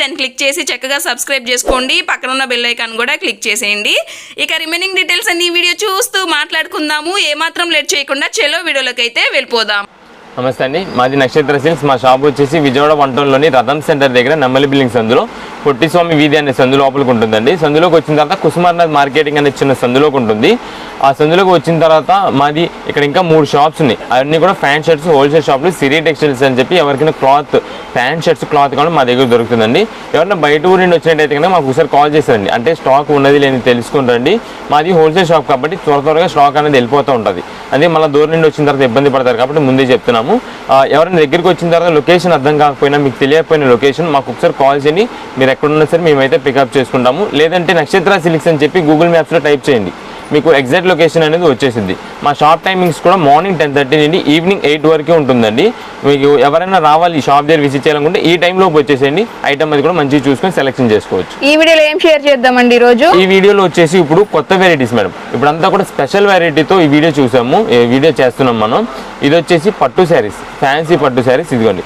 దాన్ని క్లిక్ చేసి చక్కగా సబ్స్క్రైబ్ చేసుకోండి. పక్కన ఉన్న బెల్ ఐకాన్ కూడా క్లిక్ చేసేయండి. ఇక రిమైనింగ్ డీటెయిల్స్ అన్ని వీడియో చూస్తూ మాట్లాడుకుందాము. ఏమాత్రం లేట్ చేయకుండా చెలో వీడియోలోకి అయితే వెళ్ళిపోదాం. నమస్తే అండి. మాది నక్షత్ర సిల్స్ మా షాప్ వచ్చేసి విజయవాడ వంటంలోని రథం సెంటర్ దగ్గర నెమ్మలి బిల్డింగ్స్ అందులో. పొట్టిస్వామి వీధి అనే సందు లోపలికి ఉంటుందండి. సందులోకి వచ్చిన తర్వాత కుసుమార్నాథ్ మార్కెటింగ్ అనే చిన్న సందులోకి ఉంటుంది. ఆ సందులోకి వచ్చిన తర్వాత మాది ఇక్కడ ఇంకా మూడు షాప్స్ ఉన్నాయి. అవన్నీ కూడా ఫ్యాన్ షర్ట్స్ హోల్సేల్ షాప్లు సిరి టెక్స్టైల్స్ అని చెప్పి ఎవరికైనా క్లాత్ ఫ్యాన్ షర్ట్స్ క్లాత్ కూడా మా దగ్గర దొరుకుతుందండి. ఎవరైనా బయట ఊరి నుండి వచ్చినట్టయితే కనుక మాకు ఒకసారి కాల్ చేసేయండి అంటే స్టాక్ ఉన్నది లేని తెలుసుకుంటారండి మాది హోల్సేల్ షాప్ కాబట్టి త్వర త్వరగా స్టాక్ అనేది వెళ్ళిపోతూ ఉంటుంది. అదే మళ్ళీ దూరం నుండి వచ్చిన తర్వాత ఇబ్బంది పడతారు కాబట్టి ముందే చెప్తున్నాము. ఎవరైనా దగ్గరికి వచ్చిన తర్వాత లొకేషన్ అర్థం కాకపోయినా మీకు తెలియకపోయిన లొకేషన్ మాకు ఒకసారి కాల్ చేయండి. మీరు ఎక్కడున్నా సరే మేమైతే పికప్ చేసుకుంటాము. లేదంటే నక్షత్ర సిలిక్స్ అని చెప్పి గూగుల్ మ్యాప్స్లో టైప్ చేయండి. మీకు ఎగ్జాక్ట్ లొకేషన్ అనేది వచ్చేసింది. మా షాప్ టైమింగ్స్ కూడా మార్నింగ్ టెన్ థర్టీ నుండి ఈవినింగ్ ఎయిట్ వరకే ఉంటుందండి. మీకు ఎవరైనా రావాలి ఈ షాప్ దగ్గర విజిట్ చేయాలనుకుంటే ఈ టైంలోకి వచ్చేసేయండి. ఐటమ్ అది కూడా మంచిగా చూసుకొని సెలెక్షన్ చేసుకోవచ్చు. ఈ వీడియోలో ఏం షేర్ చేద్దామండి ఈ రోజు? ఈ వీడియోలో వచ్చేసి ఇప్పుడు కొత్త వెరైటీస్ మేడం ఇప్పుడు అంతా కూడా స్పెషల్ వెరైటీతో ఈ వీడియో చూసాము. ఈ వీడియో చేస్తున్నాం మనం. ఇది వచ్చేసి పట్టు శారీస్ ఫ్యాన్సీ పట్టు శారీస్ ఇదిగోండి.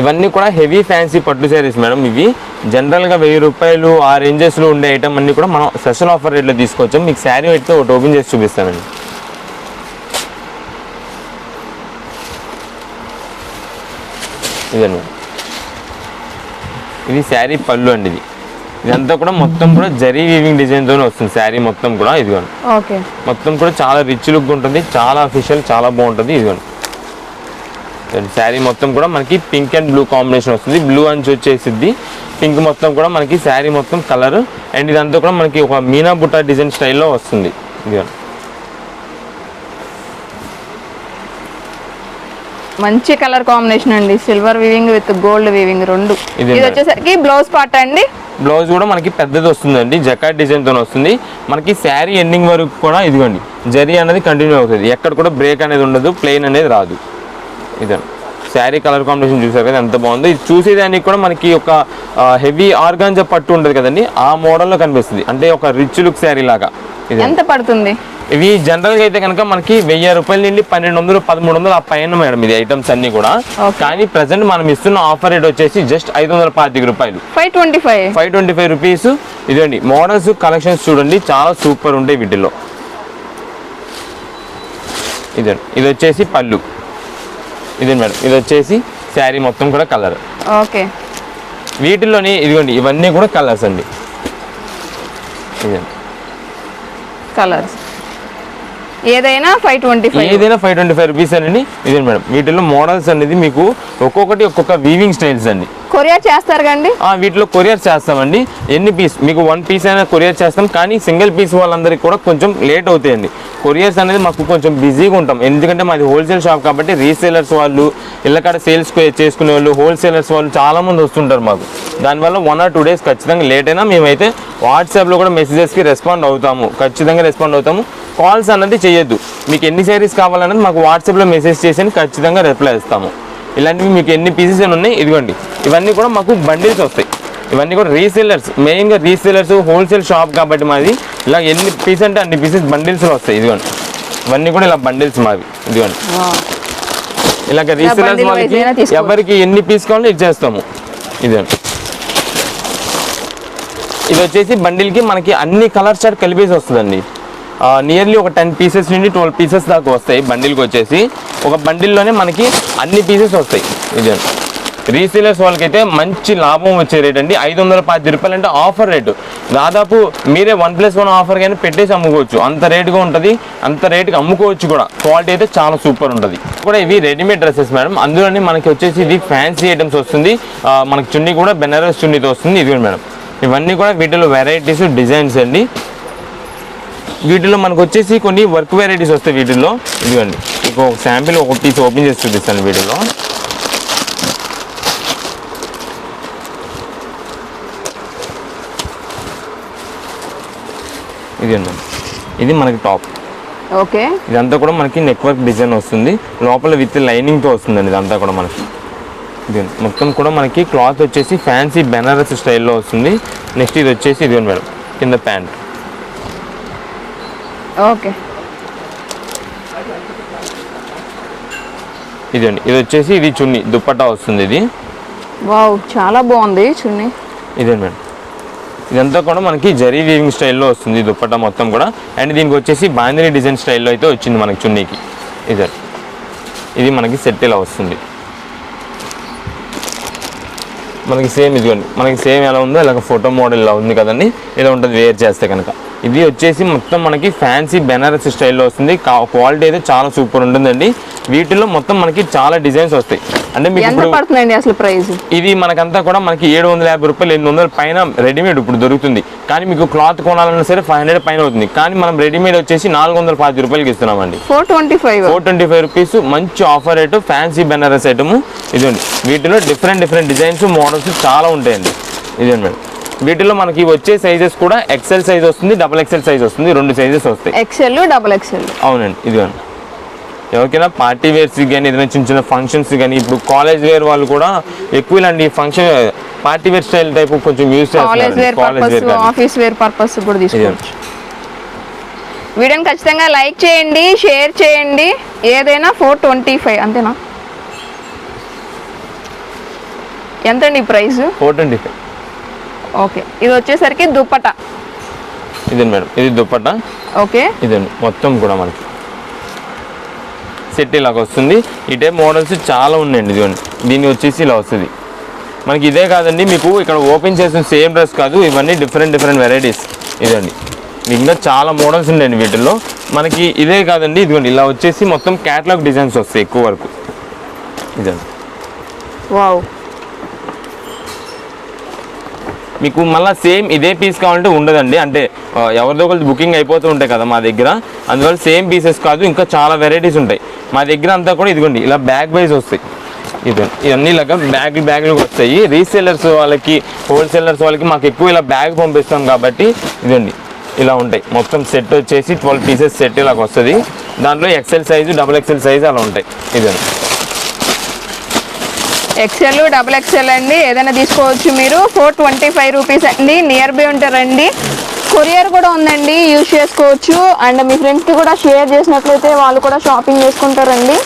ఇవన్నీ కూడా హెవీ ఫ్యాన్సీ పట్టు శారీస్ మేడం ఇవి. జనరల్గా వెయ్యి రూపాయలు ఆ రేంజెస్లో ఉండే ఐటమ్ అన్ని కూడా మనం స్పెషల్ ఆఫర్ రేట్లో తీసుకొచ్చాం మీకు శారీ అయితే ఒకటి ఓపెన్ చేసి చూపిస్తానండి. ఇదండి ఇది శారీ పళ్ళు అండి ఇది. ఇదంతా కూడా మొత్తం కూడా జరీ వీవింగ్ డిజైన్తోనే వస్తుంది శారీ మొత్తం కూడా. ఇదిగోండి ఓకే. మొత్తం కూడా చాలా రిచ్ లుక్ ఉంటుంది చాలా అఫీషియల్ చాలా బాగుంటుంది. ఇదిగోండి శారీ మొత్తం కూడా మనకి పింక్ అండ్ బ్లూ కాంబినేషన్ వస్తుంది. బ్లూ అంచు వచ్చేసిద్ది పింక్ మొత్తం కూడా మనకి శారీ మొత్తం కలర్. అండ్ ఇదంతా కూడా మనకి ఒక మీనా బుట్ట డిజైన్ స్టైల్లో వస్తుంది. మంచి కలర్ కాంబినేషన్ అండి. Silver weaving with gold weaving రెండు. ఇదే. వచ్చేసరికి బ్లౌజ్ పార్ట్ అండి. బ్లౌజ్ కూడా మనకి పెద్దది వస్తుందండి. జకాట్ డిజైన్తో వస్తుంది. మనకి శారీ ఎండింగ్ వరకు కూడా ఇదిగోండి. జరీ అనేది కంటిన్యూ అవుతుంది. ఎక్కడ కూడా బ్రేక్ అనేది ఉండదు. ప్లెయిన్ అనేది రాదు. ఇదండి శారీ కలర్ కాంబినేషన్ చూసారు కదా ఎంత బాగుందో. ఇది చూసేదానికి కూడా మనకి ఒక హెవీ ఆర్గాంజా పట్టు ఉంటుంది కదండి ఆ మోడల్లో కనిపిస్తుంది. అంటే ఒక రిచ్ లుక్ శారీ లాగా. ఇది ఎంత పడుతుంది? ఇవి జనరల్గా అయితే కనుక మనకి వెయ్యి రూపాయల నుండి పన్నెండు వందలు పదమూడు వందలు ఆ పైన మేడం ఇది ఐటమ్స్ అన్ని కూడా. కానీ ప్రజెంట్ మనం ఇస్తున్న ఆఫర్ రేట్ వచ్చేసి జస్ట్ ఐదు వందల పాతిక రూపాయలు. Five twenty five. Five twenty five rupees. ఇదండి మోడల్స్ కలెక్షన్స్ చూడండి చాలా సూపర్ ఉంటాయి వీటిల్లో. ఇదండి ఇది వచ్చేసి పళ్ళు. ఇదండి మేడం. ఇది వచ్చేసి శారీ మొత్తం కూడా కలర్ ఓకే. వీటిల్లోని ఇదిగోండి ఇవన్నీ కూడా కలర్స్ అండి. కలర్స్ ఏదైనా ఫైవ్ ట్వంటీ ఫైవ్ ఏదైనా ఫైవ్ ట్వంటీ ఫైవ్ రూపీస్ అండి. ఇదే మేడం వీటిల్లో మోడల్స్ అనేది మీకు ఒక్కొక్కటి ఒక్కొక్క వీవింగ్ స్టైల్స్ అండి. కొరియర్ చేస్తారు కండి. ఆ, వీటిలో కొరియర్ చేస్తామండి. ఎన్ని పీస్ మీకు వన్ పీస్ అయినా కొరియర్ చేస్తాం. కానీ సింగిల్ పీస్ వాళ్ళందరికీ కూడా కొంచెం లేట్ అవుతాయండి. కొరియర్స్ అనేది మాకు కొంచెం బిజీగా ఉంటాం. ఎందుకంటే మాది హోల్సేల్ షాప్ కాబట్టి రీసేలర్స్ వాళ్ళు ఇళ్ళకాడ సేల్స్ చేసుకునే వాళ్ళు హోల్సేలర్స్ వాళ్ళు చాలామంది వస్తుంటారు మాకు. దానివల్ల వన్ ఆర్ టూ డేస్ ఖచ్చితంగా లేట్ అయినా మేమైతే వాట్సాప్లో కూడా మెసేజెస్కి రెస్పాండ్ అవుతాము. ఖచ్చితంగా రెస్పాండ్ అవుతాము. కాల్స్ అన్నది చేయొద్దు. మీకు ఎన్ని శారీస్ కావాలన్నది మాకు వాట్సాప్లో మెసేజ్ చేసి ఖచ్చితంగా రిప్లై ఇస్తాము. ఇలాంటివి మీకు ఎన్ని పీసెస్ ఉన్నాయి? ఇదిగోండి. ఇవన్నీ కూడా మాకు బండిల్స్ వస్తాయి. ఇవన్నీ కూడా రీసేలర్స్ మెయిన్గా రీసేలర్స్ హోల్సేల్ షాప్ కాబట్టి మాది. ఇలా ఎన్ని పీస్ అంటే అన్ని పీసెస్ బండిల్స్లో వస్తాయి. ఇదిగోండి. ఇవన్నీ కూడా ఇలా బండిల్స్ మావి. ఇదిగోండి. ఇలాగ రీసేలర్స్ వాళ్ళకి. ఎవరికి ఎన్ని పీస్ కావాలో ఇచ్చేస్తాము ఇదండి ఇది వచ్చేసి బండిల్కి మనకి అన్ని కలర్ చార్ట్ కలిపేసి వస్తుందండి. నియర్లీ ఒక టెన్ పీసెస్ నుండి ట్వెల్వ్ పీసెస్ దాకా వస్తాయి బండిల్కి వచ్చేసి. ఒక బండిల్లోనే మనకి అన్ని పీసెస్ వస్తాయి. ఇదే రీసేలర్స్ వాళ్ళకైతే మంచి లాభం వచ్చే రేట్ అండి. ఐదు వందల పది రూపాయలు అంటే ఆఫర్ రేటు దాదాపు మీరే వన్ ప్లస్ వన్ ఆఫర్ కానీ పెట్టేసి అమ్ముకోవచ్చు. అంత రేటుగా ఉంటుంది. అంత రేటుకి అమ్ముకోవచ్చు కూడా. క్వాలిటీ అయితే చాలా సూపర్ ఉంటుంది. కూడా ఇవి రెడీమేడ్ డ్రెస్సెస్ మేడం. అందులోనే మనకి వచ్చేసి ఇది ఫ్యాన్సీ ఐటమ్స్ వస్తుంది. మనకి చున్నీ కూడా బెనారస్ చున్నీతో వస్తుంది. ఇది మేడం. ఇవన్నీ కూడా వీటిలో వెరైటీస్ డిజైన్స్ అండి. వీటిలో మనకు వచ్చేసి కొన్ని వర్క్ వెరైటీస్ వస్తాయి వీటిల్లో. ఇదిగోండి. ఇక ఒక శాంపిల్ ఒక పీస్ ఓపెన్ చేసి చూపిస్తాను వీటిలో ఇదిగోండి. ఇది మనకి టాప్ ఓకే. ఇదంతా కూడా మనకి నెట్వర్క్ డిజైన్ వస్తుంది. లోపల విత్ లైనింగ్తో వస్తుందండి ఇదంతా కూడా మనకి. దీని మొత్తం కూడా మనకి క్లాత్ వచ్చేసి ఫ్యాన్సీ బెనారస్ స్టైల్లో వస్తుంది. నెక్స్ట్ ఇది వచ్చేసి ఇదిగోండి మేడం. కింద ప్యాంట్. ఓకే. ఇదండి ఇది వచ్చేసి ఇది చున్నీ దుప్పట్టా వస్తుంది ఇది. వావ్ చాలా బాగుంది చున్నీ. ఇదే మేడం? ఇదంతా కూడా మనకి జరీ వీవింగ్ స్టైల్లో వస్తుంది దుప్పట్టా మొత్తం కూడా. అండ్ దీనికి వచ్చేసి బాందిని డిజైన్ స్టైల్లో అయితే వచ్చింది మనకి చున్నీకి. ఇదే. ఇది మనకి సెట్ ఇలా వస్తుంది. మనకి సేమ్ ఇదిగోండి మనకి సేమ్ ఎలా ఉందో ఇలాగ ఫోటో మోడల్ ఇలా ఉంది కదండి. ఇలా ఉంటుంది వేర్ చేస్తే కనుక. ఇది వచ్చేసి మొత్తం మనకి ఫ్యాన్సీ బెనారస్ స్టైల్లో వస్తుంది. క్వాలిటీ అయితే చాలా సూపర్ ఉంటుందండి. వీటిలో మొత్తం మనకి చాలా డిజైన్స్ వస్తాయి. అంటే మీకు ఇప్పుడు పడుతుందండి అసలు ప్రైస్ ఇది మనకంతా కూడా మనకి ఏడు వందల యాభై రూపాయలు ఎనిమిది వందల పైన రెడీమేడ్ ఇప్పుడు దొరుకుతుంది. కానీ మీకు క్లాత్ కొనాలన్నా సరే ఫైవ్ హండ్రెడ్ పైన అవుతుంది. కానీ మనం రెడీమేడ్ వచ్చేసి నాలుగు వందల పాతి రూపాయలకి ఇస్తున్నామండి. Four twenty five four twenty five rupees మంచి offer rate fancy Banaras item ఇదండి వీటిలో డిఫరెంట్ డిఫరెంట్ డిజైన్స్ మోడల్స్ చాలా ఉంటాయండి. ఇదండి మేడం. వీటిలో మనకి వచ్చే సైజెస్ కూడా ఎక్సెల్ సైజ్ వస్తుంది డబల్ ఎక్సెల్ సైజ్ వస్తుంది రెండు సైజెస్ వస్తాయి. ఎక్సెల్ డబుల్ ఎక్సెల్ అవునండి ఇదిగోండి. ఎవరికైనా పార్టీ వేర్స్ కానీ ఏదైనా చిన్న చిన్న ఫంక్షన్స్ కానీ ఇప్పుడు కాలేజ్ వేర్ వాళ్ళు కూడా ఎక్కువ ఇలాంటి function party wear style type కొంచెం పర్పస్ ఆఫీస్ వేర్ పర్పస్ కూడా తీసుకోవచ్చు. వీడియోని ఖచ్చితంగా లైక్ చేయండి షేర్ చేయండి. ఏదైనా ఫోర్ ట్వంటీ ఫైవ్ అంతేనా? ఎంతండి price? Four twenty five okay. ఇది వచ్చేసరికి దుప్పట. ఇదండి మేడం. ఇది దుప్పట. ఓకే. ఇదండి మొత్తం కూడా మనకి. సెట్ ఇలాగ వస్తుంది. ఈ టైప్ మోడల్స్ చాలా ఉన్నాయండి ఇదిగోండి దీన్ని వచ్చేసి ఇలా వస్తుంది. మనకి ఇదే కాదండి మీకు ఇక్కడ ఓపెన్ చేసిన సేమ్ డ్రెస్ కాదు ఇవన్నీ డిఫరెంట్ డిఫరెంట్ వెరైటీస్ ఇదండి. ఇంకా చాలా మోడల్స్ ఉన్నాయండి వీటిల్లో. మనకి ఇదే కాదండి ఇదిగోండి. ఇలా వచ్చేసి మొత్తం క్యాటలాగ్ డిజైన్స్ వస్తాయి ఎక్కువ వరకు. ఇదండి. వావ్ మీకు మళ్ళీ సేమ్ ఇదే పీస్ కావాలంటే ఉండదండి. అంటే ఎవరిదో ఒకరి బుకింగ్ అయిపోతూ ఉంటాయి కదా మా దగ్గర. అందువల్ల సేమ్ పీసెస్ కాదు ఇంకా చాలా వెరైటీస్ ఉంటాయి. మా దగ్గర అంతా కూడా ఇదిగోండి ఇలా బ్యాగ్ వైజ్ వస్తాయి. ఇది ఇవన్నీ ఇలాగా బ్యాగ్ బ్యాగ్లు వస్తాయి. రీసేలర్స్ వాళ్ళకి హోల్సేలర్స్ వాళ్ళకి మాకు ఎక్కువ ఇలా బ్యాగ్ పంపిస్తాం కాబట్టి ఇదండి ఇలా ఉంటాయి. మొత్తం సెట్ వచ్చేసి ట్వెల్వ్ పీసెస్ సెట్ ఇలాగ వస్తుంది. దాంట్లో XL size double XL size అలా ఉంటాయి. ఇదండి ఎక్సెల్ డబుల్ ఎక్సెల్ అండి. ఏదైనా తీసుకోవచ్చు మీరు. ఫోర్ ట్వంటీ ఫైవ్ రూపీస్ అండి. నియర్ బై ఉంటారండి. కొరియర్ కూడా ఉందండి. యూజ్ చేసుకోవచ్చు. అండ్ మీ ఫ్రెండ్స్కి కూడా షేర్ చేసినట్లయితే వాళ్ళు కూడా షాపింగ్ చేసుకుంటారండి.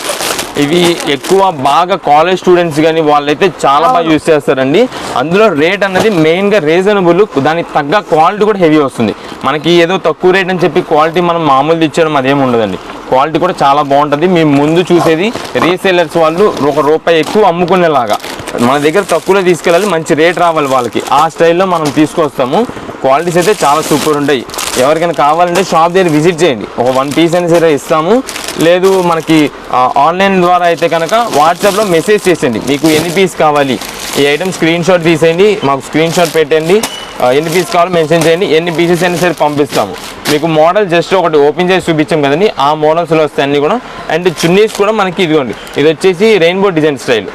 ఇవి ఎక్కువ బాగా కాలేజ్ స్టూడెంట్స్ కానీ వాళ్ళైతే చాలా బాగా యూస్ చేస్తారండి. అందులో రేట్ అన్నది మెయిన్గా రీజనబుల్ దానికి తగ్గ క్వాలిటీ కూడా హెవీ వస్తుంది. మనకి ఏదో తక్కువ రేట్ అని చెప్పి క్వాలిటీ మనం మామూలు ఇచ్చడం అదేమి ఉండదండి. క్వాలిటీ కూడా చాలా బాగుంటుంది. మేము ముందు చూసేది రీసేలర్స్ వాళ్ళు ఒక రూపాయి ఎక్కువ అమ్ముకునేలాగా. మన దగ్గర తక్కువలో తీసుకెళ్ళాలి మంచి రేట్ రావాలి వాళ్ళకి. ఆ స్టైల్లో మనం తీసుకొస్తాము. క్వాలిటీస్ అయితే చాలా సూపర్ ఉంటాయి. ఎవరికైనా కావాలంటే షాప్ దగ్గర విజిట్ చేయండి. ఒక వన్ పీస్ అయినా సరే ఇస్తాము. లేదు మనకి ఆన్లైన్ ద్వారా అయితే కనుక వాట్సాప్లో మెసేజ్ చేసేయండి. మీకు ఎన్ని పీస్ కావాలి? ఈ ఐటమ్ స్క్రీన్ షాట్ తీసేయండి మాకు స్క్రీన్ షాట్ పెట్టండి ఎన్ని పీస్ కావాలో మెన్షన్ చేయండి ఎన్ని పీసెస్ అయినా సరే పంపిస్తాము. మీకు మోడల్ జస్ట్ ఒకటి ఓపెన్ చేసి చూపించాం కదండి ఆ మోడల్స్లో వస్తాయి అన్ని కూడా. అండ్ చున్నీస్ కూడా మనకి ఇదిగోండి ఇది వచ్చేసి రెయిన్బో డిజైన్ స్టైల్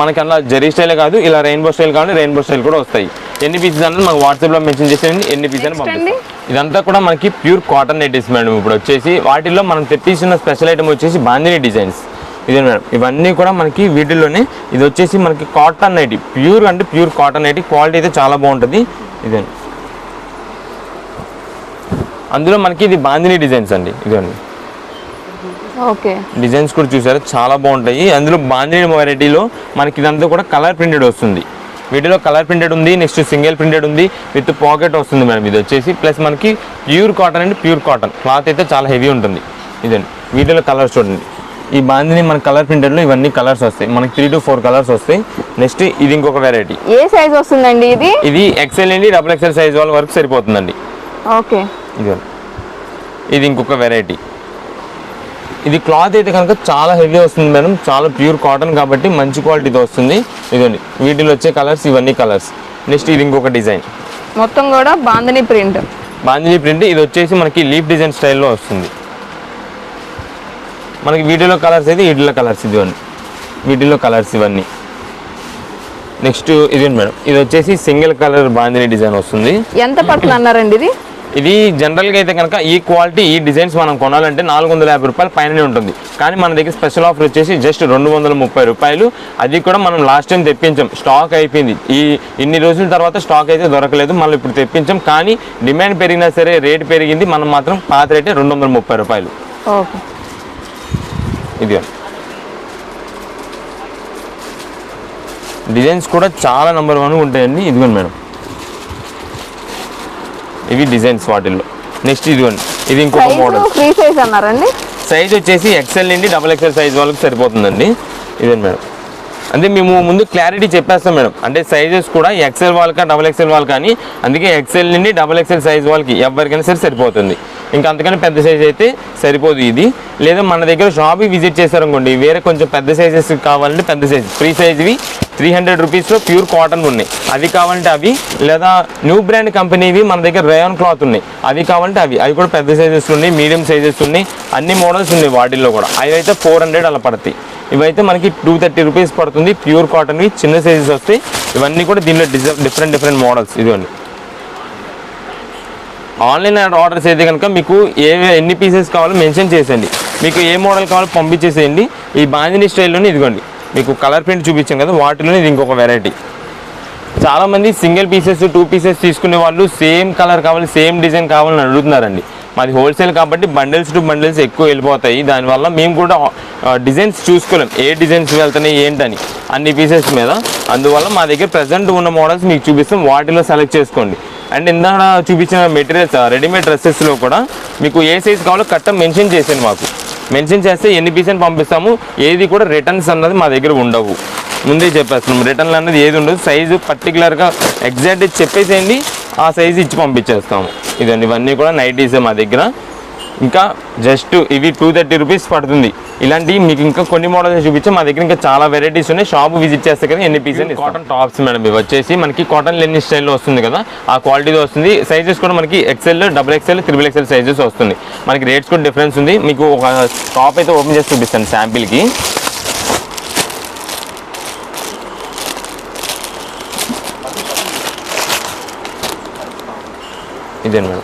మనకి అలా జరీ స్టైలే కాదు ఇలా రెయిన్బో స్టైల్ కావాలి రెయిన్బో స్టైల్ కూడా వస్తాయి. ఎన్ని పీసెస్ అన్నది మాకు వాట్సాప్లో మెన్షన్ చేసేయండి ఎన్ని పీసెస్ అని పంపిస్తాం? ఇదంతా కూడా మనకి ప్యూర్ కాటన్ నైటీస్ మేడం ఇప్పుడు వచ్చేసి వాటిల్లో మనం తెప్పించిన స్పెషల్ ఐటమ్ వచ్చేసి బాందిని డిజైన్స్ ఇదే మేడం. ఇవన్నీ కూడా మనకి వీటిల్లోనే ఇది వచ్చేసి మనకి కాటన్ నైటీ. ప్యూర్ అంటే ప్యూర్ కాటన్ నైటీ. క్వాలిటీ అయితే చాలా బాగుంటుంది. ఇదే. అందులో మనకి ఇది బాందిని డిజైన్స్ అండి. ఇదండి ఓకే. డిజైన్స్ కూడా చూసారా? చాలా బాగుంటాయి. అందులో బాందిని వెరైటీలో మనకి ఇదంతా కూడా కలర్ ప్రింటెడ్ వస్తుంది. వీటిలో కలర్ ప్రింటెడ్ ఉంది. నెక్స్ట్ సింగిల్ ప్రింటెడ్ ఉంది. విత్ పాకెట్ వస్తుంది మేడం. ఇది వచ్చేసి ప్లస్ మనకి ప్యూర్ కాటన్ అండి ప్యూర్ కాటన్. క్లాత్ అయితే చాలా హెవీ ఉంటుంది. ఇదండి వీటిలో కలర్స్ చూడండి. ఈ బాందిని మన కలర్ ప్రింటెడ్లో ఇవన్నీ కలర్స్ వస్తాయి. మనకి త్రీ టు ఫోర్ కలర్స్ వస్తాయి. నెక్స్ట్ ఇది ఇంకొక వెరైటీ ఏ సైజ్ వస్తుందండి ఇది? ఇది ఎక్సెల్ అండి డబుల్ ఎక్సెల్ సైజ్ వాళ్ళ వరకు సరిపోతుందండి. ఓకే. ఇది ఇది ఇంకొక వెరైటీ ఇది క్లాత్ అయితే కనుక చాలా హెవీ వస్తుంది మేడం. చాలా ప్యూర్ కాటన్ కాబట్టి మంచి క్వాలిటీతో వస్తుంది. ఇదండి వీటిలో వచ్చే కలర్స్ ఇవన్నీ కలర్స్ నెక్స్ట్ ఇది ఇంకొక డిజైన్ మొత్తం కూడా బాందని ప్రింట్ బాంజీ ప్రింట్ ఇది వచ్చేసి మనకి లీఫ్ డిజైన్ స్టైల్లో వస్తుంది. మనకి వీటిలో కలర్స్ అయితే వీటిలో కలర్స్ ఇదివ్వండి వీటిలో కలర్స్ ఇవన్నీ నెక్స్ట్ ఇది మేడం. ఇది వచ్చేసి సింగిల్ కలర్ బాందిని డిజైన్ వస్తుంది. ఎంత పడుతుంది అన్నారండి ఇది? ఇది జనరల్గా అయితే కనుక ఈ క్వాలిటీ ఈ డిజైన్స్ మనం కొనాలంటే నాలుగు వందల యాభై రూపాయలు పైననే ఉంటుంది. కానీ మన దగ్గర స్పెషల్ ఆఫర్ వచ్చేసి జస్ట్ రెండు వందల ముప్పై రూపాయలు. అది కూడా మనం లాస్ట్ టైం తెప్పించాం. స్టాక్ అయిపోయింది. ఈ ఇన్ని రోజుల తర్వాత స్టాక్ అయితే దొరకలేదు. మళ్ళీ ఇప్పుడు తెప్పించాం. కానీ డిమాండ్ పెరిగినా సరే రేట్ పెరిగింది. మనం మాత్రం పాత రేటే రెండు వందల ముప్పై రూపాయలు. ఓకే. ఇది డిజైన్స్ కూడా చాలా నెంబర్ వన్ ఉంటాయండి. ఇదిగోండి మేడం. ఇవి డిజైన్స్ వాటిల్లో. నెక్స్ట్ ఇదిగోండి. ఇది ఇంకొక మోడల్ ఫ్రీ సైజ్ అన్నారండి? సైజ్ వచ్చేసి ఎక్సెల్ నుండి డబల్ ఎక్సెల్ సైజ్ వాళ్ళకి సరిపోతుందండి. ఇదే మేడం. అంటే మేము ముందు క్లారిటీ చెప్పేస్తాం మేడం. అంటే సైజెస్ కూడా ఎక్సెల్ వాళ్ళకా డబల్ ఎక్సెల్ వాళ్ళకి కానీ అందుకే ఎక్సెల్ నుండి డబల్ ఎక్సెల్ సైజ్ వాళ్ళకి ఎవరికైనా సరే సరిపోతుంది. ఇంకా అందుకని పెద్ద సైజ్ అయితే సరిపోదు ఇది. లేదా మన దగ్గర షాప్కి విజిట్ చేశారనుకోండి వేరే కొంచెం పెద్ద సైజెస్ కావాలంటే పెద్ద సైజ్ ఫ్రీ సైజ్వి త్రీ హండ్రెడ్ రూపీస్లో ప్యూర్ కాటన్ ఉన్నాయి. అవి కావాలంటే అవి లేదా న్యూ బ్రాండ్ కంపెనీవి మన దగ్గర రేయాన్ క్లాత్ ఉన్నాయి. అవి కావాలంటే అవి. అవి కూడా పెద్ద సైజెస్ ఉన్నాయి మీడియం సైజెస్ ఉన్నాయి. అన్ని మోడల్స్ ఉన్నాయి వాటిల్లో కూడా. అవి అయితే ఫోర్ హండ్రెడ్ అలా పడతాయి. ఇవైతే మనకి టూ థర్టీ రూపీస్ పడుతుంది ప్యూర్ కాటన్వి చిన్న సైజెస్ వస్తాయి. ఇవన్నీ కూడా దీనిలో డిఫరెంట్ డిఫరెంట్ మోడల్స్ ఇదిగోండి. ఆన్లైన్ ఆర్డర్స్ అయితే కనుక మీకు ఏ ఎన్ని పీసెస్ కావాలో మెన్షన్ చేసేయండి. మీకు ఏ మోడల్ కావాలో పంపించేసేయండి. ఈ బాంజనీ స్టైల్లోనే ఇదిగోండి. మీకు కలర్ ప్రింట్ చూపించాం కదా వాటిలోనే ఇది ఇంకొక వెరైటీ చాలామంది సింగిల్ పీసెస్ టూ పీసెస్ తీసుకునే వాళ్ళు సేమ్ కలర్ కావాలి సేమ్ డిజైన్ కావాలని అడుగుతున్నారండి. మాది హోల్సేల్ కాబట్టి బండిల్స్ టు బండిల్స్ ఎక్కువ వెళ్ళిపోతాయి. దానివల్ల మేము కూడా డిజైన్స్ చూసుకోలేం. ఏ డిజైన్స్ వెళ్తున్నాయి ఏంటని. అన్ని పీసెస్ మీద. అందువల్ల మా దగ్గర ప్రజెంట్ ఉన్న మోడల్స్ మీకు చూపిస్తాం. వాటిలో సెలెక్ట్ చేసుకోండి. అండ్ ఇందాక చూపించిన మెటీరియల్స్ రెడీమేడ్ డ్రెస్సెస్లో కూడా మీకు ఏ సైజ్ కావాలో కట్ట మెన్షన్ చేసేయండి మాకు. మెన్షన్ చేస్తే ఎన్ని పీసెస్ పంపిస్తాము. ఏది కూడా రిటర్న్స్ అన్నది మా దగ్గర ఉండవు. ముందే చెప్పేస్తున్నాం రిటర్న్లు అన్నది ఏది ఉండదు. సైజు పర్టికులర్గా ఎగ్జాక్ట్ చెప్పేసేయండి. ఆ సైజు ఇచ్చి పంపించేస్తాము. ఇదండి ఇవన్నీ కూడా నైటీసే మా దగ్గర. ఇంకా జస్ట్ ఇవి టూ థర్టీ రూపీస్ పడుతుంది. ఇలాంటివి మీకు ఇంకా కొన్ని మోడల్స్ చూపించే. మా దగ్గర ఇంకా చాలా వెరైటీస్ ఉన్నాయి. షాప్ విజిట్ చేస్తే కదా ఎన్ని పీసెస్ కాటన్ టాప్స్ మేడం ఇవి. వచ్చేసి మనకి కాటన్ లెన్ని స్టైల్లో వస్తుంది కదా ఆ క్వాలిటీతో వస్తుంది. సైజెస్ కూడా మనకి XL double XL triple XL sizes వస్తుంది. మనకి రేట్స్ కూడా డిఫరెన్స్ ఉంది. మీకు ఒక టాప్ అయితే ఓపెన్ చేసి చూపిస్తాను శాంపిల్కి ఇదే మేడం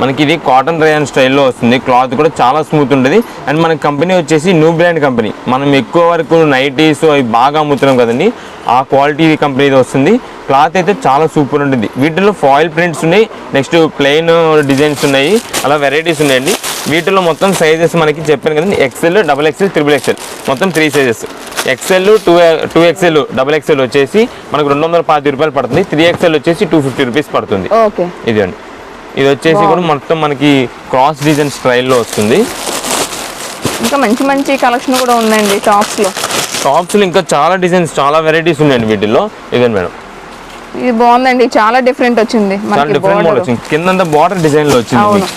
మనకి ఇది కాటన్ రేయన్ స్టైల్లో వస్తుంది. క్లాత్ కూడా చాలా స్మూత్ ఉంటుంది. అండ్ మన కంపెనీ వచ్చేసి న్యూ బ్రాండ్ కంపెనీ మనం ఎక్కువ వరకు నైటీస్ అవి బాగా అమ్ముతున్నాం కదండి. ఆ క్వాలిటీ కంపెనీ వస్తుంది. క్లాత్ అయితే చాలా సూపర్ ఉంటుంది. వీటిలో ఫాయిల్ ప్రింట్స్ ఉన్నాయి. నెక్స్ట్ ప్లెయిన్ డిజైన్స్ ఉన్నాయి. అలా వెరైటీస్ ఉన్నాయండి. వీటిలో మొత్తం సైజెస్ మనకి చెప్పాను కదండి. XL double XL triple XL మొత్తం three sizes XL two two XL double XL వచ్చేసి మనకు రెండు వందల పాతి రూపాయలు పడుతుంది. త్రీ ఎక్సెల్ వచ్చేసి టూ ఫిఫ్టీ రూపీస్ పడుతుంది. ఓకే ఇది అండి ఇది వచ్చేసి కూడా మొత్తం మనకి క్రాస్ డిజైన్ స్టైల్లో వస్తుంది. ఇంకా మంచి మంచి కలెక్షన్ కూడా ఉందండి టాప్స్లో. టాప్స్లో ఇంకా చాలా డిజైన్స్ చాలా వెరైటీస్ ఉన్నాయండి వీటిల్లో. ఇదే మేడం ఇది బాగుందండి చాలా డిఫరెంట్ వచ్చింది చాలా డిఫరెంట్ మోడల్. వచ్చింది. కింద బార్డర్ డిజైన్లో వచ్చింది.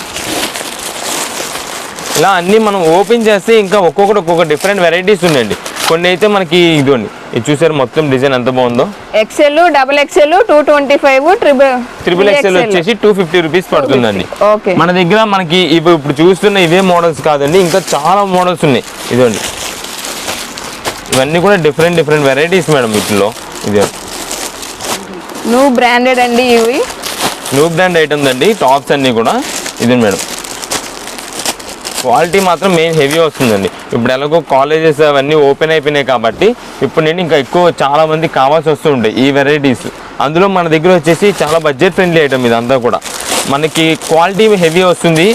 ఇలా అన్ని మనం ఓపెన్ చేస్తే ఇంకా ఒక్కొక్కటి ఒక్కొక్క డిఫరెంట్ వెరైటీస్ ఉన్నాయండి కొన్ని అయితే మనకి ఇదిగోండి. ఇది చూసారు మొత్తం డిజైన్ ఎంత బాగుందో? XL double XL two twenty five triple triple XL వచ్చేసి టూ ఫిఫ్టీ రూపీస్ పడుతుందండి. ఓకే మన దగ్గర మనకి ఇప్పుడు ఇప్పుడు చూస్తున్న ఇవే మోడల్స్ కాదండి ఇంకా చాలా మోడల్స్ ఉన్నాయి. ఇదండి ఇవన్నీ కూడా డిఫరెంట్ డిఫరెంట్ వెరైటీస్ మేడం వీటిలో. ఇదే న్యూ బ్రాండెడ్ అండి ఇవి. న్యూ బ్రాండ్ ఐటమ్స్ అండి టాప్స్ అన్నీ కూడా. ఇదే మేడం. క్వాలిటీ మాత్రం మెయిన్ హెవీ వస్తుందండి. ఇప్పుడు ఎలాగో కాలేజెస్ అవన్నీ ఓపెన్ అయిపోయినాయి కాబట్టి ఇప్పుడు నేను ఇంకా ఎక్కువ చాలా మంది కావాల్సి వస్తూ ఉంటాయి ఈ వెరైటీస్. అందులో మన దగ్గర వచ్చేసి చాలా బడ్జెట్ ఫ్రెండ్లీ ఐటమ్ ఇదంతా కూడా. మనకి క్వాలిటీ హెవీ వస్తుంది.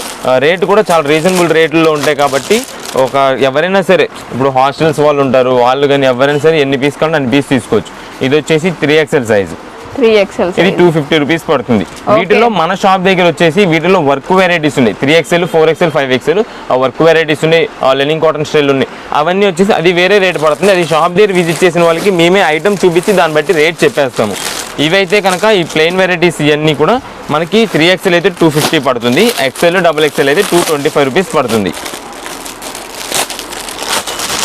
రేట్ కూడా చాలా రీజనబుల్ రేట్లో ఉంటాయి కాబట్టి ఒక ఎవరైనా సరే ఇప్పుడు హాస్టల్స్ వాళ్ళు ఉంటారు వాళ్ళు కానీ ఎవరైనా సరే ఎన్ని పీస్ కావాలంటే అన్ని పీస్ తీసుకోవచ్చు. ఇది వచ్చేసి three XL size three XL ఇది టూ ఫిఫ్టీ రూపీస్ పడుతుంది. వీటిలో మన షాప్ దగ్గర వచ్చేసి వీటిలో వర్క్ వెరైటీస్ ఉన్నాయి. Three XL four XL five XL ఆ వర్క్ వెరైటీస్ ఉన్నాయి లెనింగ్ కాటన్ స్టైల్ ఉన్నాయి. అవన్నీ వచ్చేసి అది వేరే రేట్ పడుతుంది. అది షాప్ దగ్గర విజిట్ చేసిన వాళ్ళకి మేమే ఐటమ్ చూపించి దాన్ని బట్టి రేట్ చెప్పేస్తాము. ఇవైతే కనుక ఈ ప్లెయిన్ వెరైటీస్ ఇవన్నీ కూడా మనకి త్రీ ఎక్స్ఎల్ అయితే టూ ఫిఫ్టీ పడుతుంది. ఎక్స్ఎల్ డబుల్ ఎక్స్ఎల్ అయితే టూ ట్వంటీ ఫైవ్ రూపీస్ పడుతుంది.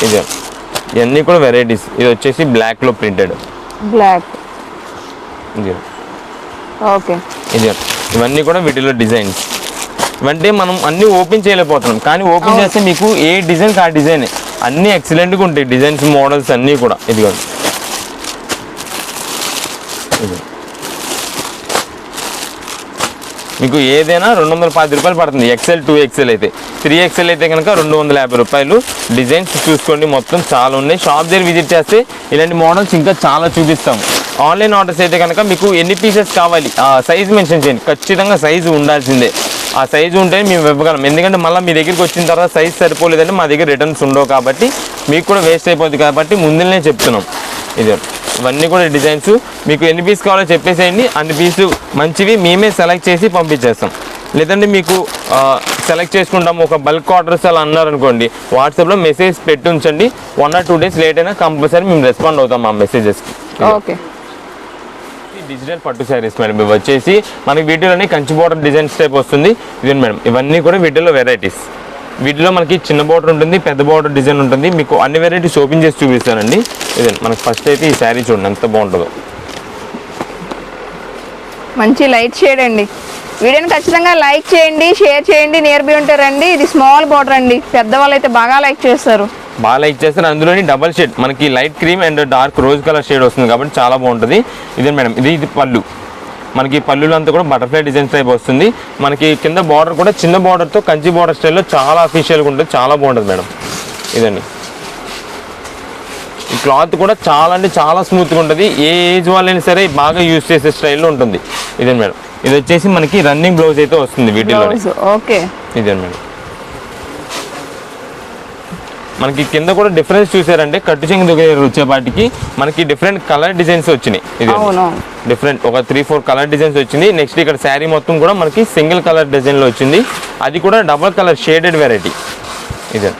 ఇదే. ఇవన్నీ కూడా వెరైటీస్ ఇది వచ్చేసి బ్లాక్లో ప్రింటెడ్ బ్లాక్ ఇది ఓకే ఇది ఇవన్నీ కూడా వీటిలో డిజైన్స్ ఇవంటే మనం అన్ని ఓపెన్ చేయలేకపోతున్నాం. కానీ ఓపెన్ చేస్తే మీకు ఏ డిజైన్ ఆ డిజైన్ అన్ని ఎక్సలెంట్గా ఉంటాయి. డిజైన్స్ మోడల్స్ అన్నీ కూడా. ఇదిగోండి ఇది మీకు ఏదైనా రెండు వందల పది రూపాయలు పడుతుంది. ఎక్సెల్ టూ ఎక్సెల్ అయితే. త్రీ ఎక్సెల్ అయితే కనుక రెండు వందల యాభై రూపాయలు. డిజైన్స్ చూసుకోండి. మొత్తం చాలా ఉన్నాయి. షాప్ దగ్గర విజిట్ చేస్తే ఇలాంటి మోడల్స్ ఇంకా చాలా చూపిస్తాము. ఆన్లైన్ ఆర్డర్స్ అయితే కనుక మీకు ఎన్ని పీసెస్ కావాలి? ఆ సైజ్ మెన్షన్ చేయండి. ఖచ్చితంగా సైజు ఉండాల్సిందే. ఆ సైజు ఉంటే మేము ఇవ్వగలం. ఎందుకంటే మళ్ళీ మీ దగ్గరికి వచ్చిన తర్వాత సైజ్ సరిపోలేదంటే మా దగ్గర రిటర్న్స్ ఉండవు కాబట్టి మీకు కూడా వేస్ట్ అయిపోద్ది కాబట్టి ముందునే చెప్తున్నాం. ఇది ఇవన్నీ కూడా డిజైన్స్ మీకు ఎన్ని పీస్ కావాలో చెప్పేసేయండి. అన్ని పీసు మంచివి మేమే సెలెక్ట్ చేసి పంపించేస్తాం. లేదంటే మీకు సెలెక్ట్ చేసుకుంటాం. ఒక బల్క్ ఆర్డర్స్ అలా అన్నారనుకోండి వాట్సాప్లో మెసేజ్ పెట్టి ఉంచండి. One or two days late అయినా కంపల్సరీ మేము రెస్పాండ్ అవుతాం ఆ మెసేజెస్కి ఓకే డిజిటల్ పట్టు శారీస్ మేడం. ఇవి వచ్చేసి మనకి వీటిలోనే కంచి బోర్డర్ డిజైన్స్ టైప్ వస్తుంది. ఇది మేడం ఇవన్నీ కూడా వీటిలో వెరైటీస్ వీటిలో మనకి చిన్న బోర్డర్ ఉంటుంది పెద్ద బోర్డర్ డిజైన్ ఉంటుంది. మీకు అన్ని వెరైటీస్ ఓపెన్ చేసి చూపిస్తానండి. ఇదే మనకి ఫస్ట్ అయితే ఈ శారీ చూడండి ఎంత బాగుంటుందో. మంచి లైట్ షేడ్ అండి. వీడియోని ఖచ్చితంగా లైక్ చేయండి షేర్ చేయండి నియర్ బై ఉంటారండి ఇది స్మాల్ బోర్డర్ అండి. పెద్దవాళ్ళు అయితే బాగా లైక్ చేస్తారు. బాగా లైక్ చేస్తారు అందులోని డబల్ షేడ్ మనకి light cream and dark rose colour shade వస్తుంది కాబట్టి చాలా బాగుంటుంది. ఇదే మేడం ఇది ఇది పళ్ళు. మనకి పళ్ళులో అంతా కూడా బటర్ఫ్లై డిజైన్ టైప్ వస్తుంది. మనకి కింద బార్డర్ కూడా చిన్న బార్డర్తో కంచి బార్డర్ స్టైల్లో చాలా అఫీషియల్గా ఉంటుంది. చాలా బాగుంటుంది మేడం. ఇదండి. ఈ క్లాత్ కూడా చాలా అంటే చాలా స్మూత్గా ఉంటుంది. ఏ ఏజ్ వాళ్ళైనా సరే బాగా యూజ్ చేసే స్టైల్లో ఉంటుంది. ఇదే మేడం. ఇది వచ్చేసి మనకి రన్నింగ్ బ్లౌజ్ అయితే వస్తుంది బ్లౌజ్ ఓకే ఇదే మేడం. మనకి కింద కూడా డిఫరెన్స్ చూసారంటే కట్టు చెంగు దగ్గర వచ్చేపాటికి మనకి డిఫరెంట్ కలర్ డిజైన్స్ వచ్చినాయి. ఇది డిఫరెంట్ ఒక త్రీ ఫోర్ కలర్ డిజైన్స్ వచ్చింది. నెక్స్ట్ ఇక్కడ శారీ మొత్తం కూడా మనకి సింగిల్ కలర్ డిజైన్లో వచ్చింది. అది కూడా డబల్ కలర్ షేడెడ్ వెరైటీ ఇదే.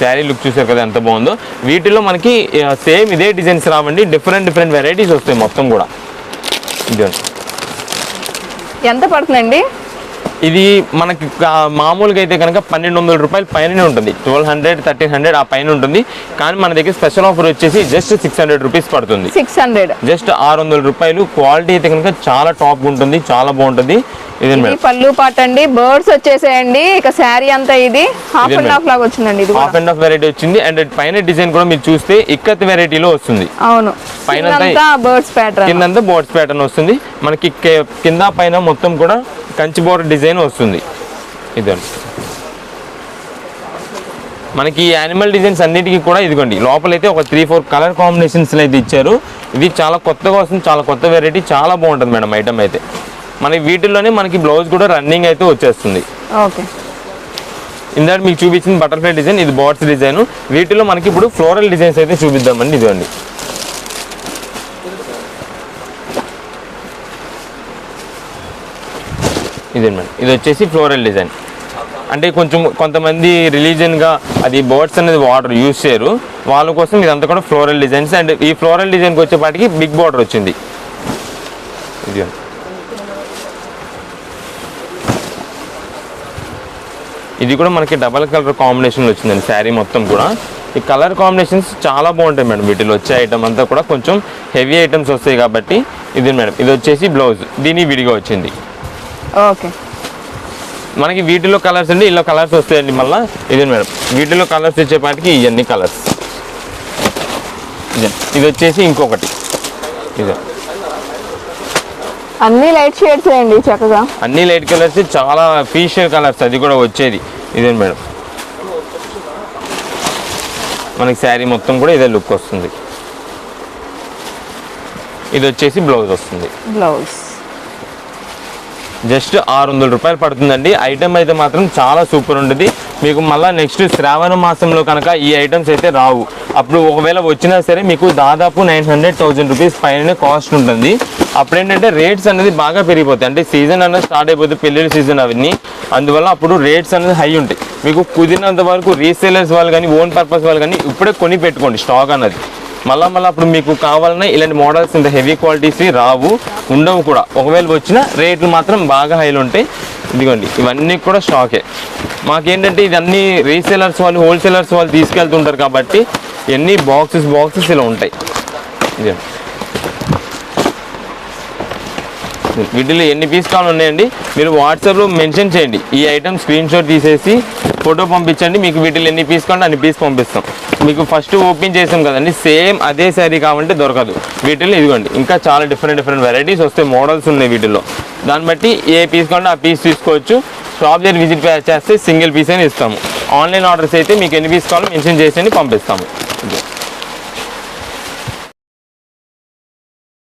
శారీ లుక్ చూసారు కదా ఎంత బాగుందో. వీటిలో మనకి సేమ్ ఇదే డిజైన్స్ రావండి. డిఫరెంట్ డిఫరెంట్ వెరైటీస్ వస్తాయి మొత్తం కూడా. ఇదే. ఎంత పడుతుందండి? ఇది మనకి మామూలుగా అయితే కనుక పన్నెండు వందల రూపాయల పైననే ఉంటుంది. ట్వెల్వ్ హండ్రెడ్ థర్టీన్ హండ్రెడ్ ఆ పైన ఉంటుంది. కానీ మన దగ్గర స్పెషల్ ఆఫర్ వచ్చేసి జస్ట్ సిక్స్ హండ్రెడ్ రూపీస్ పడుతుంది. Six hundred. జస్ట్ ఆరు వందల రూపాయలు. క్వాలిటీ అయితే కనుక చాలా టాప్ ఉంటుంది చాలా బాగుంటుంది. ఇది పళ్ళు పాట అండి. బర్డ్స్ వచ్చేసేయండి. ఇక శారీ అంతా ఇది. Half and. హాఫ్ లాగా వచ్చిందండి ఇది హాఫ్ అండ్ హాఫ్ వెరైటీ వచ్చింది. అండ్ పైన డిజైన్ కూడా మీరు చూస్తే ఇక్కత్ వెరైటీలో వస్తుంది. అవును. పైన బర్డ్స్ ప్యాటర్న్ కిందంతా బోర్డ్స్ ప్యాటర్న్ వస్తుంది. మనకి కింద పైన మొత్తం కూడా కంచి బోర్డర్ డిజైన్ వస్తుంది. ఇదండి మనకి యానిమల్ డిజైన్స్ అన్నిటికీ కూడా ఇదిగోండి లోపలైతే ఒక త్రీ ఫోర్ కలర్ కాంబినేషన్స్ అయితే ఇచ్చారు. ఇది చాలా కొత్తగా వస్తుంది చాలా కొత్త వెరైటీ చాలా బాగుంటుంది మేడం ఐటమ్ అయితే. మనకి వీటిల్లోనే మనకి బ్లౌజ్ కూడా రన్నింగ్ అయితే వచ్చేస్తుంది. ఓకే. ఇందాక మీకు చూపించింది బటర్ఫ్లై డిజైన్ ఇది బాట్స్ డిజైన్ వీటిలో మనకి ఇప్పుడు ఫ్లోరల్ డిజైన్స్ అయితే చూపిద్దామండి ఇదిగోండి. ఇదే మేడం. ఇది వచ్చేసి ఫ్లోరల్ డిజైన్. అంటే కొంచెం కొంతమంది రిలీజియన్గా అది బర్డ్స్ అనేది వాటర్ యూజ్ చేయరు. వాళ్ళ కోసం ఇదంతా కూడా ఫ్లోరల్ డిజైన్స్. అండ్ ఈ ఫ్లోరల్ డిజైన్కి వచ్చేపాటికి బిగ్ బార్డర్ వచ్చింది. ఇది ఇది కూడా మనకి డబల్ కలర్ కాంబినేషన్ వచ్చిందండి శారీ మొత్తం కూడా. ఈ కలర్ కాంబినేషన్స్ చాలా బాగుంటాయి మేడం. వీటిలో వచ్చే ఐటమ్ అంతా కూడా కొంచెం హెవీ ఐటమ్స్ వస్తాయి కాబట్టి. ఇది మేడం. ఇది వచ్చేసి బ్లౌజ్. దీని విడిగా వచ్చింది. ఓకే. మనకి వీటిలో కలర్స్ అండి ఇలా కలర్స్ వస్తాయండి మళ్ళీ. ఇది మేడం. వీటిలో కలర్స్ వచ్చేపాటికి ఇవన్నీ కలర్స్ ఇదే. వచ్చేసి ఇంకొకటి. ఇదే. అన్ని లైట్ షేడ్స్ అండి చక్కగా? అన్ని లైట్ కలర్స్ చాలా ఫీషియల్ కలర్స్ అది కూడా వచ్చేది. ఇదే మేడం. మనకి శారీ మొత్తం కూడా ఇదే లుక్ వస్తుంది. ఇది వచ్చేసి బ్లౌజ్ వస్తుంది. బ్లౌజ్ జస్ట్ ఆరు వందల రూపాయలు పడుతుందండి. ఐటెం అయితే మాత్రం చాలా సూపర్ ఉంటుంది మీకు మళ్ళీ నెక్స్ట్ శ్రావణ మాసంలో కనుక ఈ ఐటమ్స్ అయితే రావు. అప్పుడు ఒకవేళ వచ్చినా సరే మీకు దాదాపు నైన్ హండ్రెడ్ థౌజండ్ రూపీస్ పైన కాస్ట్ ఉంటుంది. అప్పుడు ఏంటంటే రేట్స్ అనేది బాగా పెరిగిపోతాయి. అంటే సీజన్ అనేది స్టార్ట్ అయిపోతుంది పెళ్ళిళ్ళ సీజన్ అవన్నీ. అందువల్ల అప్పుడు రేట్స్ అనేది హై ఉంటాయి. మీకు కుదిరినంత వరకు రీసేలర్స్ వాళ్ళు కానీ ఓన్ పర్పస్ వాళ్ళు కానీ ఇప్పుడే కొని పెట్టుకోండి స్టాక్ అన్నది. మళ్ళా మళ్ళీ అప్పుడు మీకు కావాలన్నా ఇలాంటి మోడల్స్ ఇంత హెవీ క్వాలిటీస్ రావు ఉండవు కూడా. ఒకవేళ వచ్చినా రేట్లు మాత్రం బాగా హైలు ఉంటాయి. ఇదిగోండి ఇవన్నీ కూడా స్టాకే మాకేంటంటే ఇదన్నీ రీసేలర్స్ వాళ్ళు హోల్సేలర్స్ వాళ్ళు తీసుకెళ్తుంటారు కాబట్టి ఎన్ని బాక్సెస్ బాక్సెస్ ఇలా ఉంటాయి. ఇదే కలెక్షన్ వీటిలో ఎన్ని పీస్ కావాలి ఉన్నాయండి? మీరు వాట్సాప్లో మెన్షన్ చేయండి. ఈ ఐటమ్ స్క్రీన్ షాట్ తీసేసి ఫోటో పంపించండి. మీకు వీటిలో ఎన్ని పీస్ కావాలి అన్ని పీస్ పంపిస్తాం. మీకు ఫస్ట్ ఓపెన్ చేసాం కదండి. సేమ్ అదే శారీ కావాలంటే దొరకదు. వీటిలో ఇదిగోండి. ఇంకా చాలా డిఫరెంట్ డిఫరెంట్ వెరైటీస్ వస్తాయి మోడల్స్ ఉన్నాయి వీటిలో దాన్ని బట్టి ఏ పీస్ కావాలంటే ఆ పీస్ తీసుకోవచ్చు. షాప్ దగ్గర విజిట్ చేస్తే సింగిల్ పీస్ అని ఇస్తాము. ఆన్లైన్ ఆర్డర్స్ అయితే మీకు ఎన్ని పీస్ కావాలో మెన్షన్ చేసి పంపిస్తాము.